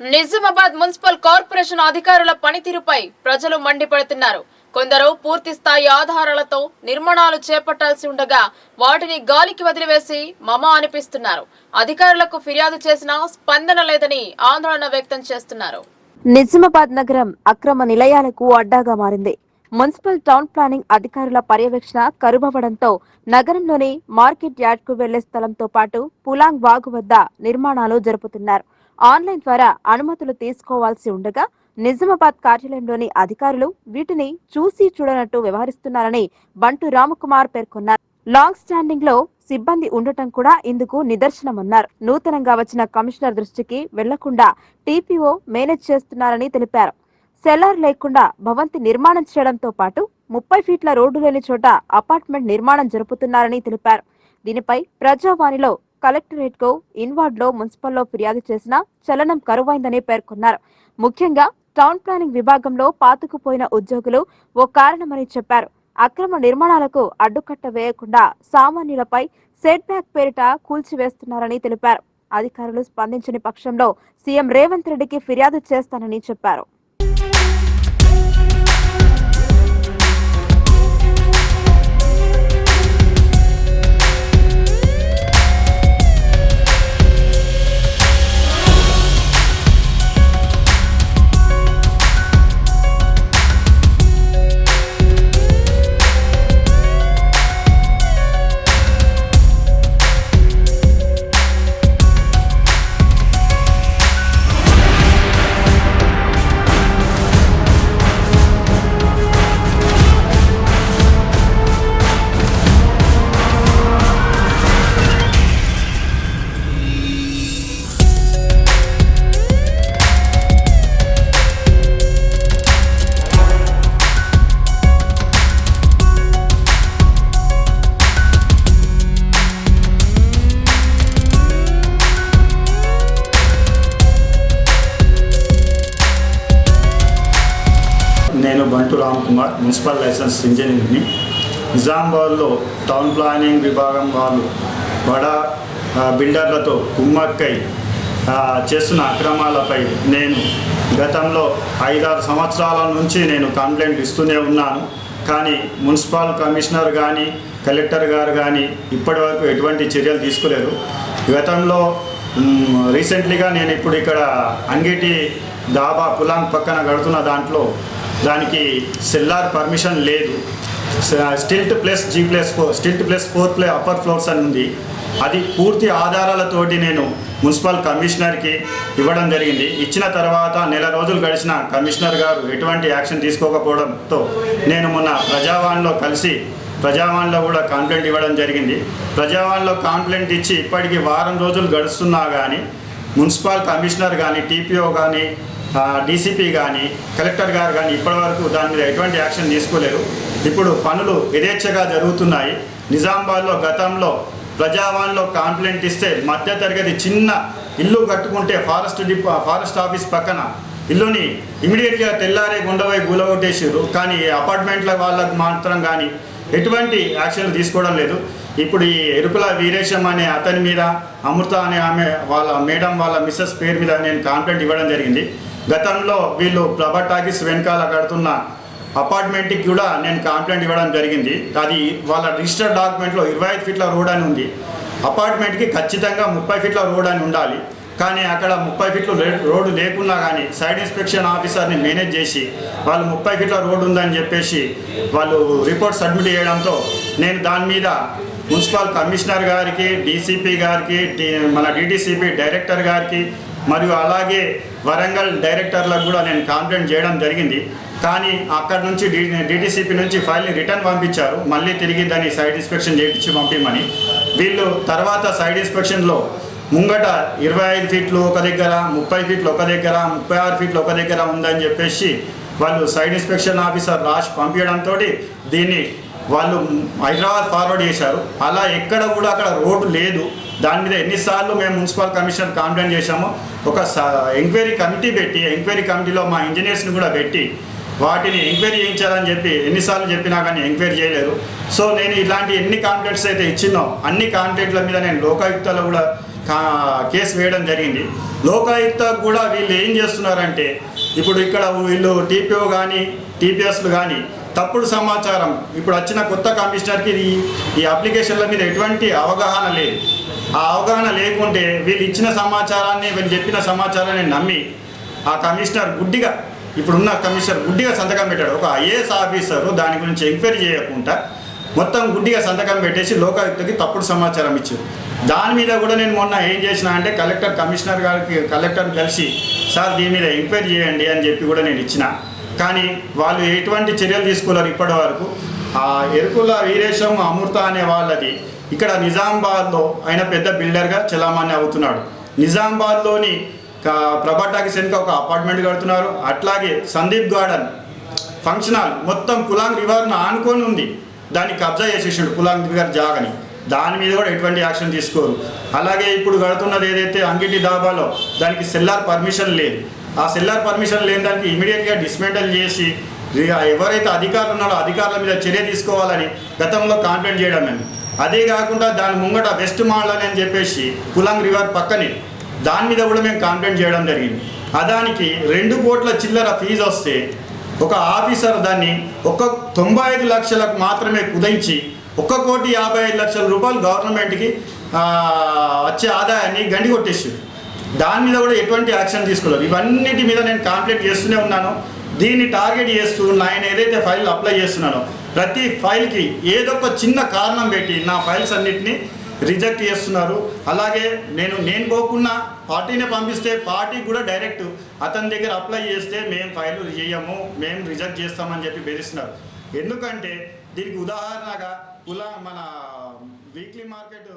Nizamabad municipal corporation అధికారుల పనితీరుపై ప్రజలు మండిపడుతున్నారు. కొందరు పూర్తి స్థాయి ఆధారాలతో నిర్మాణాలు చేపట్టాల్సి ఉండగా వాటిని గాలికి వదిలివేసి మమ అనిపిస్తున్నారు. అధికారులకు ఫిర్యాదు చేసినా స్పందన లేదని ఆందోళన వ్యక్తం చేస్తున్నారు. నిజామాబాద్ నగరం అక్రమ నిలయాలకు అడ్డాగా మారింది. మున్సిపల్ టౌన్ ప్లానింగ్ అధికారుల పర్యవేక్షణ కరువవడంతో నగరంలోని మార్కెట్ యార్డ్కు వెళ్ళే స్థలంతో పాటు పులాంగ్ వాగు వద్ద నిర్మాణాలు జరుపుతున్నారు. ఆన్లైన్ ద్వారా అనుమతులు తీసుకోవాల్సి ఉండగా నిజామాబాద్ కార్యాలయంలోని అధికారులు వీటిని చూసి చూడనట్టు వ్యవహరిస్తున్నారని బంటు రామకుమార్ పేర్కొన్నారు. లాంగ్ స్టాండింగ్లో సిబ్బంది ఉండటం కూడా ఇందుకు నిదర్శనమన్నారు. నూతనంగా వచ్చిన కమిషనర్ దృష్టికి వెళ్ళకుండా టీపీఓ మేనేజ్ చేస్తున్నారని తెలిపారు. సెల్లార్ లేకుండా భవంతి నిర్మాణం చేయడంతో పాటు ముప్పై ఫీట్ల రోడ్డు లేని చోట అపార్ట్మెంట్ నిర్మాణం జరుపుతున్నారని తెలిపారు. దీనిపై ప్రజావాణిలో కలెక్టరేట్కు ఇన్వార్డ్లో మున్సిపల్లో ఫిర్యాదు చేసినా చలనం కరువైందని పేర్కొన్నారు. ముఖ్యంగా టౌన్ ప్లానింగ్ విభాగంలో పాతుకుపోయిన ఉద్యోగులు ఓ కారణమని చెప్పారు. అక్రమ నిర్మాణాలకు అడ్డుకట్ట వేయకుండా సామాన్యులపై సెట్ బ్యాక్ పేరిట కూల్చివేస్తున్నారని తెలిపారు. అధికారులు స్పందించని పక్షంలో సీఎం రేవంత్ రెడ్డికి ఫిర్యాదు చేస్తానని చెప్పారు. రామ్ కుమార్ మున్సిపల్ లైసెన్స్ ఇంజనీర్ని. నిజామాబాద్లో టౌన్ ప్లానింగ్ విభాగం వాళ్ళు బడా బిల్డర్లతో కుమ్మక్కై చేస్తున్న అక్రమాలపై నేను గతంలో ఐదారు సంవత్సరాల నుంచి నేను కంప్లైంట్ ఇస్తూనే ఉన్నాను. కానీ మున్సిపల్ కమిషనర్ కానీ కలెక్టర్ గారు కానీ ఇప్పటివరకు ఎటువంటి చర్యలు తీసుకోలేరు గతంలో రీసెంట్లీగా నేను ఇప్పుడు ఇక్కడ అంగిటి దాబా పులాంగ్ పక్కన కడుతున్న దాంట్లో దానికి సెల్లార్ పర్మిషన్ లేదు. Stilt plus G plus four stilt plus four play upper floors అని ఉంది. అది పూర్తి ఆధారాలతోటి నేను మున్సిపల్ కమిషనర్కి ఇవ్వడం జరిగింది. ఇచ్చిన తర్వాత నెల రోజులు గడిచిన కమిషనర్ గారు ఎటువంటి యాక్షన్ తీసుకోకపోవడంతో నేను మొన్న ప్రజావాణిలో కలిసి ప్రజావాణిలో కూడా కంప్లైంట్ ఇవ్వడం జరిగింది. ప్రజావాణిలో కంప్లైంట్ ఇచ్చి ఇప్పటికి వారం రోజులు గడుస్తున్నా కానీ మున్సిపల్ కమిషనర్ కానీ టీపీఓ కానీ డీసీపీ కానీ కలెక్టర్ గారు కానీ ఇప్పటివరకు దాని మీద ఎటువంటి యాక్షన్ తీసుకోలేరు ఇప్పుడు పనులు యథేచ్ఛగా జరుగుతున్నాయి. నిజామాబాద్లో గతంలో ప్రజావాన్లో కాంప్లైంట్ ఇస్తే మధ్యతరగతి చిన్న ఇల్లు కట్టుకుంటే ఫారెస్ట్ డిపో ఫారెస్ట్ ఆఫీస్ పక్కన ఇల్లుని ఇమీడియట్గా తెల్లారే గుండవై గూలగొట్టేసారు కానీ అపార్ట్మెంట్ల వాళ్ళకు మాత్రం కానీ ఎటువంటి యాక్షన్లు తీసుకోవడం లేదు. ఇప్పుడు ఈ ఎరుకుల వీరేశం అనే అతని మీద అమృత అనే ఆమె వాళ్ళ మేడం వాళ్ళ మిస్సెస్ పేరు మీద నేను కాంప్లైంట్ ఇవ్వడం జరిగింది. గతంలో వీళ్ళు ప్రభా టాకీస్ వెనకాల కడుతున్న అపార్ట్మెంట్కి కూడా నేను కంప్లైంట్ ఇవ్వడం జరిగింది. అది వాళ్ళ రిజిస్టర్ డాక్యుమెంట్లో ఇరవై ఐదు ఫీట్ల రోడ్ అని ఉంది. అపార్ట్మెంట్కి ఖచ్చితంగా ముప్పై ఫీట్ల రోడ్ అని ఉండాలి. కానీ అక్కడ ముప్పై ఫీట్లు రోడ్డు లేకున్నా కానీ సైడ్ ఇన్స్పెక్షన్ ఆఫీసర్ని మేనేజ్ చేసి వాళ్ళు ముప్పై ఫీట్ల రోడ్డు ఉందని చెప్పేసి వాళ్ళు రిపోర్ట్ సబ్మిట్ చేయడంతో నేను దాని మీద మున్సిపల్ కమిషనర్ గారికి డీసీపీ గారికి మన డీటీసీపీ డైరెక్టర్ గారికి మరియు అలాగే వరంగల్ డైరెక్టర్లకు కూడా నేను కాంప్లైంట్ చేయడం జరిగింది. కానీ అక్కడ నుంచి డి డీటీసీపీ నుంచి ఫైల్ని రిటర్న్ పంపించారు. మళ్ళీ తిరిగి దాన్ని సైడ్ ఇన్స్పెక్షన్ చేయించి పంపించమని వీళ్ళు తర్వాత సైడ్ ఇన్స్పెక్షన్లో ముంగట ఇరవై ఐదు ఫీట్లు ఒక దగ్గర ముప్పై ఫీట్లు ఒక దగ్గర ముప్పై ఆరు ఫీట్లు ఒక దగ్గర ఉందని చెప్పేసి వాళ్ళు సైడ్ ఇన్స్పెక్షన్ ఆఫీసర్ రాసి పంపించడంతో దీన్ని వాళ్ళు హైదరాబాద్ ఫార్వర్డ్ చేశారు. అలా ఎక్కడ కూడా అక్కడ రోడ్డు లేదు. దాని మీద ఎన్నిసార్లు మేము మున్సిపల్ కమిషనర్ కంప్లైంట్ చేశామో ఒక ఎంక్వైరీ కమిటీ పెట్టి ఎంక్వైరీ కమిటీలో మా ఇంజనీర్స్ని కూడా పెట్టి వాటిని ఎంక్వైరీ చేయించాలని చెప్పి ఎన్నిసార్లు చెప్పినా కానీ ఎంక్వైరీ చేయలేదు. సో నేను ఇలాంటి ఎన్ని కాంప్లైంట్స్ అయితే ఇచ్చినో అన్ని కాంప్లైంట్ల మీద నేను లోకాయుక్తలో కూడా కా- కేసు వేయడం జరిగింది. లోకాయుక్త కూడా వీళ్ళు ఏం చేస్తున్నారంటే ఇప్పుడు ఇక్కడ వీళ్ళు టీపీఓ కానీ టీపీఎస్లు కానీ తప్పుడు సమాచారం ఇప్పుడు వచ్చిన కొత్త కమిషనర్కి ఈ ఈ అప్లికేషన్ల మీద ఎటువంటి అవగాహన లేదు. ఆ అవగాహన లేకుంటే వీళ్ళు ఇచ్చిన సమాచారాన్ని వీళ్ళు చెప్పిన సమాచారాన్ని నమ్మి ఆ కమిషనర్ గుడ్డిగా ఇప్పుడున్న కమిషనర్ గుడ్డిగా సంతకం పెట్టాడు. ఒక ఐఏఎస్ ఆఫీసరు దాని గురించి ఎంక్వైరీ చేయకుండా మొత్తం గుడ్డిగా సంతకం పెట్టేసి లోకాయుక్తకి తప్పుడు సమాచారం ఇచ్చారు. దాని మీద కూడా నేను మొన్న ఏం చేసిన అంటే కలెక్టర్ కమిషనర్ గారికి కలెక్టర్ కలిసి సార్ దీని మీద ఎంక్వైరీ చేయండి అని చెప్పి కూడా నేను ఇచ్చిన. కానీ వాళ్ళు ఎటువంటి చర్యలు తీసుకోలేరు ఇప్పటి వరకు. ఆ ఎరుకుల వీరేశం అమృత అనే వాళ్ళది. ఇక్కడ నిజామాబాద్లో ఆయన పెద్ద బిల్డర్గా చలామణి అవుతున్నాడు. నిజామాబాద్లోని క- ప్రభా ఒక అపార్ట్మెంట్ కడుతున్నారు. అట్లాగే సందీప్ గార్డెన్ ఫంక్షన్ హాల్ మొత్తం కులాంగ్ రివర్ను ఆనుకొని ఉంది. దాన్ని కబ్జా చేసేసాడు కులాంగ్ రివర్ జాగని. దాని మీద కూడా ఎటువంటి యాక్షన్ తీసుకోరు. అలాగే ఇప్పుడు కడుతున్నది ఏదైతే అంగిటి దాబాలో దానికి సెల్లార్ పర్మిషన్ లేదు. ఆ సెల్లార్ పర్మిషన్ లేని దానికి ఇమీడియట్గా డిస్మెంటల్ చేసి ఇక ఎవరైతే అధికారులు ఉన్నారో అధికారుల మీద చర్య తీసుకోవాలని గతంలో కాంప్లైంట్ చేయడం అండి అదే కాకుండా దాని ముంగట వెస్ట్ మాల్ అని చెప్పేసి కులాంగ్ రివర్ పక్కనే దాని మీద కూడా మేము కాంప్లైంట్ చేయడం జరిగింది. అదానికి రెండు కోట్ల చిల్లర ఫీజు వస్తే ఒక ఆఫీసర్ దాన్ని ఒక తొంభై ఐదు లక్షలకు మాత్రమే కుదించి ఒక కోటి యాభై ఐదు లక్షల రూపాయలు గవర్నమెంట్కి వచ్చే ఆదాయాన్ని గండి కొట్టేసి దాని మీద కూడా ఎటువంటి యాక్షన్ తీసుకోలేదు. ఇవన్నిటి మీద నేను కాంప్లైంట్ చేస్తూనే ఉన్నాను. దీన్ని టార్గెట్ చేస్తూ నేను ఏదైతే ఫైల్ అప్లై చేస్తున్నానో ప్రతి ఫైల్కి ఏదో ఒక చిన్న కారణం పెట్టి నా ఫైల్స్ అన్నిటిని రిజెక్ట్ చేస్తున్నారు. అలాగే నేను నేను పోకుండా పార్టీని పంపిస్తే పార్టీ కూడా డైరెక్ట్ అతని దగ్గర అప్లై చేస్తే మేము ఫైల్ చేయము మేము రిజెక్ట్ చేస్తామని చెప్పి బెదిరిస్తున్నారు. ఎందుకంటే దీనికి ఉదాహరణగా కుల మన వీక్లీ మార్కెట్